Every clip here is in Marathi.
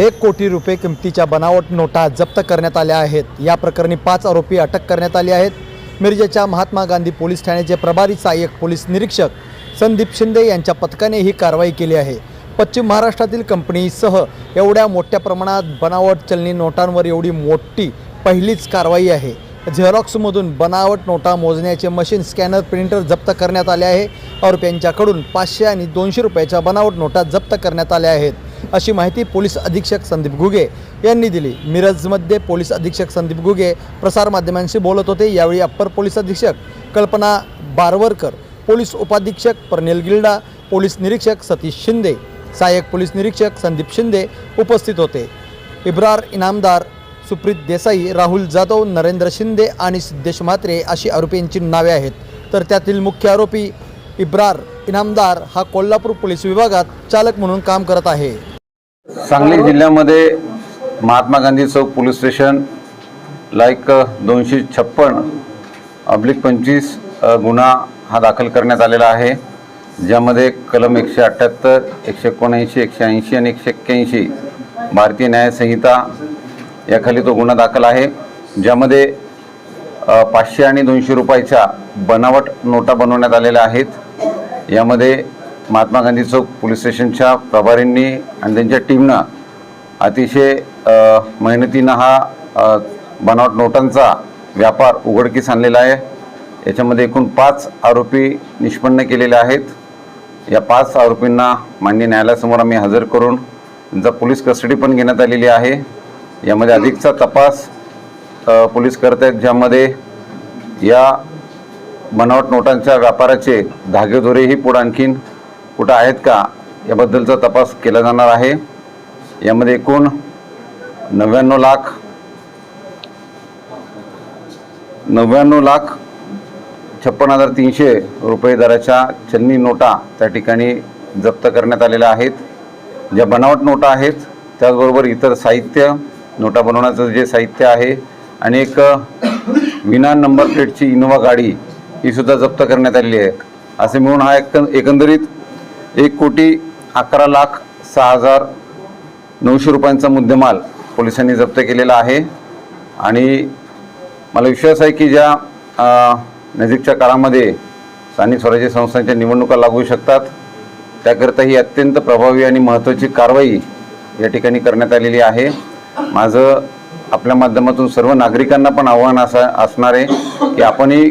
एक कोटी रुपये किमतीच्या बनावट नोटा जप्त करण्यात आल्या आहेत. या प्रकरणी पाच आरोपी अटक करण्यात आले आहेत. मिरजेच्या महात्मा गांधी पोलीस ठाण्याचे प्रभारी सहाय्यक पोलीस निरीक्षक संदीप शिंदे यांच्या पथकाने ही कारवाई केली आहे. पश्चिम महाराष्ट्रातील कंपनीसह एवढ्या मोठ्या प्रमाणात बनावट चलनी नोटांवर एवढी मोठी पहिलीच कारवाई आहे. झेरॉक्समधून बनावट नोटा मोजण्याचे मशीन स्कॅनर प्रिंटर जप्त करण्यात आले आहे. आरोपींच्याकडून पाचशे आणि दोनशे रुपयाच्या बनावट नोटा जप्त करण्यात आल्या आहेत. अशी माहिती पोलीस अधीक्षक संदीप घुगे यांनी दिली. मिरजमध्ये पोलीस अधीक्षक संदीप घुगे प्रसारमाध्यमांशी बोलत होते. यावेळी अप्पर पोलीस अधीक्षक कल्पना बारवरकर पोलीस उपाधीक्षक पर्नेल गिल्डा पोलीस निरीक्षक सतीश शिंदे सहाय्यक पोलीस निरीक्षक संदीप शिंदे उपस्थित होते. इब्रार इनामदार सुप्रीत देसाई राहुल जाधव नरेंद्र शिंदे आणि सिद्धेश म्हात्रे अशी आरोपींची नावे आहेत. तर त्यातील मुख्य आरोपी इब्रार इनामदार हा कोल्हापूर पोलीस विभागात चालक म्हणून काम करत आहे. सांगली जिल्ह्यामध्ये महात्मा गांधी चौक पोलीस स्टेशन लाईक दोनशे छप्पन अब्लिक पंचवीस गुन्हा हा दाखल करण्यात आलेला आहे. ज्यामध्ये कलम एकशे अठ्ठ्याहत्तर एकशे एकोणऐंशी एकशे ऐंशी आणि एकशे एक्क्याऐंशी भारतीय न्यायसंहिता याखाली तो गुन्हा दाखल आहे. ज्यामध्ये पाचशे आणि दोनशे रुपयाच्या बनावट नोटा बनवण्यात आलेल्या आहेत. यामध्ये महात्मा गांधी चौक पोलीस स्टेशनच्या प्रभारींनी आणि त्यांच्या टीमनं अतिशय मेहनतीनं हा बनावट नोटांचा व्यापार उघडकीस आणलेला आहे. याच्यामध्ये एकूण पाच आरोपी निष्पन्न केलेले आहेत. या पाच आरोपींना मान्य न्यायालयासमोर आम्ही हजर करून त्यांचा पोलीस कस्टडी पण घेण्यात आलेली आहे. यामध्ये अधिकचा तपास पोलीस करत आहेत ज्यामध्ये या बनावट नोटांच्या व्यापाराचे धागेदोरेही पुढं आणखीन कुठं आहेत का याबद्दलचा तपास केला जाणार आहे. यामध्ये एकूण नव्याण्णव लाख नव्याण्णव लाख छप्पन हजार तीनशे रुपये दराच्या चलनी नोटा त्या ठिकाणी जप्त करण्यात आलेल्या आहेत. ज्या बनावट नोटा आहेत त्याचबरोबर इतर साहित्य नोटा बनवण्याचं जे साहित्य आहे आणि एक विना नंबर प्लेटची इनोवा गाडी ही सुद्धा जप्त करण्यात आलेली आहे. असे मिळून हा एक एकंदरीत एक कोटी अकरा लाख सहा हजार नऊशे रुपयांचा मुद्देमाल पोलिसांनी जप्त केलेला आहे. आणि मला विश्वास आहे की ज्या नजीकच्या काळामध्ये स्थानिक स्वराज्य संस्थांच्या निवडणुका लागू शकतात त्याकरता ही अत्यंत प्रभावी आणि महत्त्वाची कारवाई या ठिकाणी करण्यात आलेली आहे. माझं आपल्या माध्यमातून सर्व नागरिकांना पण आव्हान असं असणार आहे की आपणही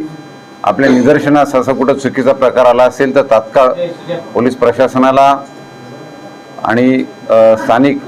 आपल्या निदर्शनास असा कुठं चुकीचा प्रकार आला असेल तर तात्काळ पोलीस प्रशासनाला आणि स्थानिक